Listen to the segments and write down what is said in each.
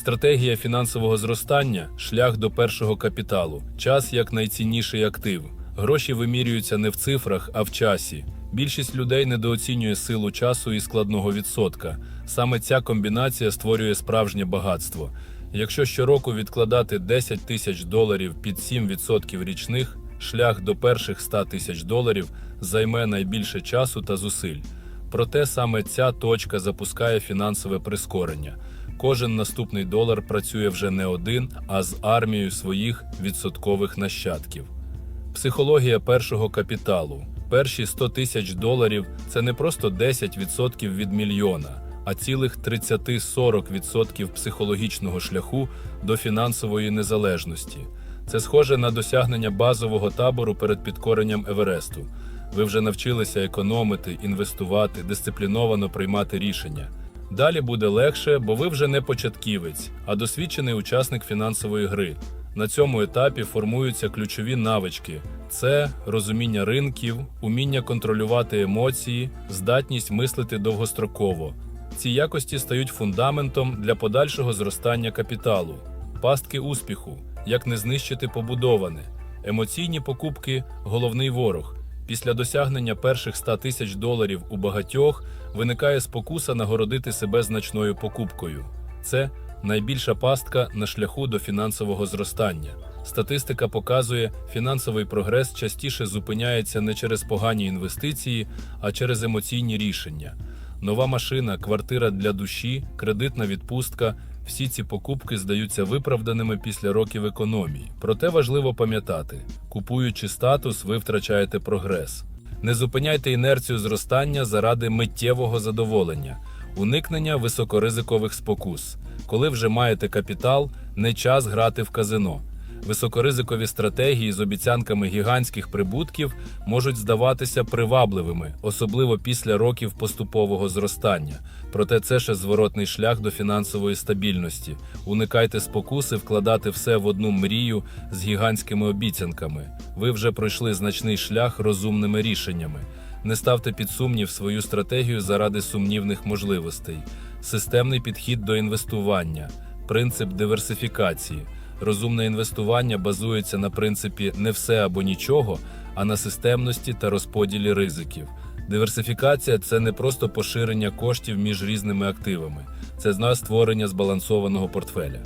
Стратегія фінансового зростання шлях до першого капіталу, час як найцінніший актив. Гроші вимірюються не в цифрах, а в часі. Більшість людей недооцінює силу часу і складного відсотка. Саме ця комбінація створює справжнє багатство. Якщо щороку відкладати 10 тисяч доларів під 7% річних, шлях до перших 100 тисяч доларів займе найбільше часу та зусиль. Проте саме ця точка запускає фінансове прискорення. Кожен наступний долар працює вже не один, а з армією своїх відсоткових нащадків. Психологія першого капіталу. Перші 100 тисяч доларів це не просто 10% від мільйона, а цілих 30-40% психологічного шляху до фінансової незалежності. Це схоже на досягнення базового табору перед підкоренням Евересту. Ви вже навчилися економити, інвестувати, дисципліновано приймати рішення. Далі буде легше, бо ви вже не початківець, а досвідчений учасник фінансової гри. На цьому етапі формуються ключові навички: це розуміння ринків, уміння контролювати емоції, здатність мислити довгостроково. Ці якості стають фундаментом для подальшого зростання капіталу, пастки успіху, як не знищити побудоване, емоційні покупки головний ворог. Після досягнення перших 100 тисяч доларів у багатьох виникає спокуса нагородити себе значною покупкою. Це найбільша пастка на шляху до фінансового зростання. Статистика показує, фінансовий прогрес частіше зупиняється не через погані інвестиції, а через емоційні рішення. Нова машина, квартира для душі, кредитна відпустка всі ці покупки здаються виправданими після років економії. Проте важливо пам'ятати, купуючи статус, ви втрачаєте прогрес. Не зупиняйте інерцію зростання заради миттєвого задоволення, уникнення високоризикових спокус. Коли вже маєте капітал, не час грати в казино. Високоризикові стратегії з обіцянками гігантських прибутків можуть здаватися привабливими, особливо після років поступового зростання. Проте це ще зворотний шлях до фінансової стабільності. Уникайте спокуси вкладати все в одну мрію з гігантськими обіцянками. Ви вже пройшли значний шлях розумними рішеннями. Не ставте під сумнів свою стратегію заради сумнівних можливостей. Системний підхід до інвестування, принцип диверсифікації. Розумне інвестування базується на принципі не все або нічого, а на системності та розподілі ризиків. Диверсифікація це не просто поширення коштів між різними активами, це зна створення збалансованого портфеля.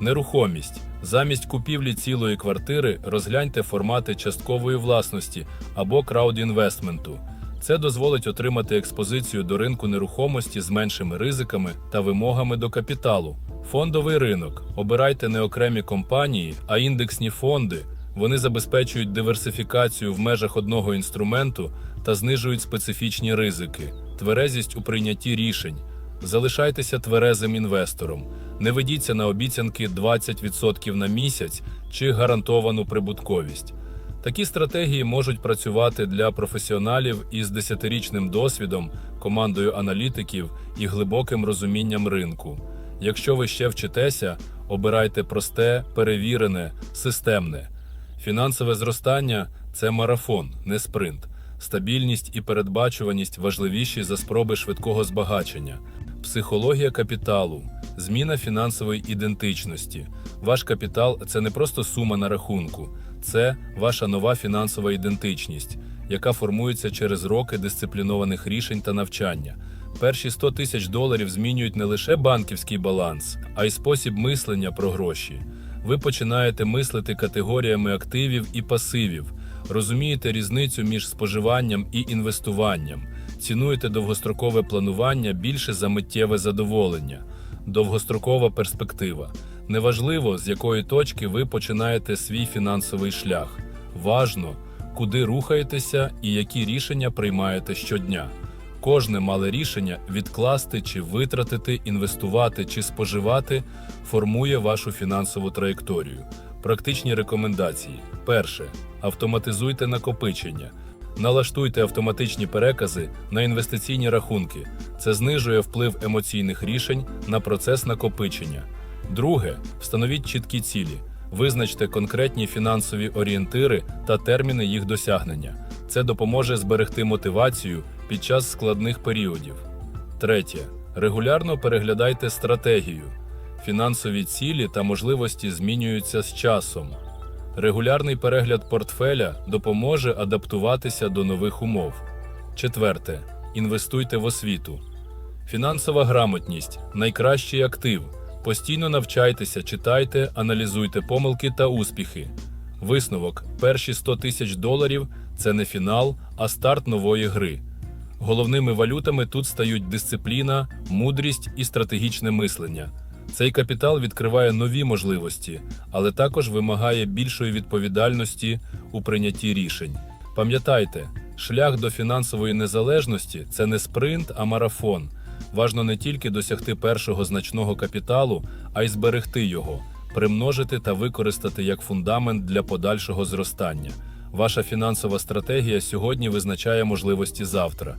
Нерухомість замість купівлі цілої квартири розгляньте формати часткової власності або краудінвестменту. Це дозволить отримати експозицію до ринку нерухомості з меншими ризиками та вимогами до капіталу. Фондовий ринок. Обирайте не окремі компанії, а індексні фонди. Вони забезпечують диверсифікацію в межах одного інструменту та знижують специфічні ризики, тверезість у прийнятті рішень. Залишайтеся тверезим інвестором. Не ведіться на обіцянки 20% на місяць чи гарантовану прибутковість. Такі стратегії можуть працювати для професіоналів із десятирічним досвідом, командою аналітиків і глибоким розумінням ринку. Якщо ви ще вчитеся, обирайте просте, перевірене, системне. Фінансове зростання це марафон, не спринт. Стабільність і передбачуваність важливіші за спроби швидкого збагачення. Психологія капіталу, зміна фінансової ідентичності. Ваш капітал це не просто сума на рахунку, це ваша нова фінансова ідентичність, яка формується через роки дисциплінованих рішень та навчання. Перші 100 тисяч доларів змінюють не лише банківський баланс, а й спосіб мислення про гроші. Ви починаєте мислити категоріями активів і пасивів, розумієте різницю між споживанням і інвестуванням, цінуєте довгострокове планування більше за миттєве задоволення, довгострокова перспектива. Неважливо, з якої точки ви починаєте свій фінансовий шлях. Важно, куди рухаєтеся і які рішення приймаєте щодня. Кожне мале рішення відкласти чи витратити, інвестувати чи споживати формує вашу фінансову траєкторію. Практичні рекомендації: перше. Автоматизуйте накопичення. Налаштуйте автоматичні перекази на інвестиційні рахунки. Це знижує вплив емоційних рішень на процес накопичення. Друге, встановіть чіткі цілі. Визначте конкретні фінансові орієнтири та терміни їх досягнення. Це допоможе зберегти мотивацію під час складних періодів. Третє. Регулярно переглядайте стратегію. Фінансові цілі та можливості змінюються з часом. Регулярний перегляд портфеля допоможе адаптуватися до нових умов. Четверте. Інвестуйте в освіту. Фінансова грамотність найкращий актив. Постійно навчайтеся, читайте, аналізуйте помилки та успіхи. Висновок: перші 100 тисяч доларів це не фінал, а старт нової гри. Головними валютами тут стають дисципліна, мудрість і стратегічне мислення. Цей капітал відкриває нові можливості, але також вимагає більшої відповідальності у прийнятті рішень. Пам'ятайте, шлях до фінансової незалежності це не спринт, а марафон. Важно не тільки досягти першого значного капіталу, а й зберегти його, примножити та використати як фундамент для подальшого зростання. Ваша фінансова стратегія сьогодні визначає можливості завтра.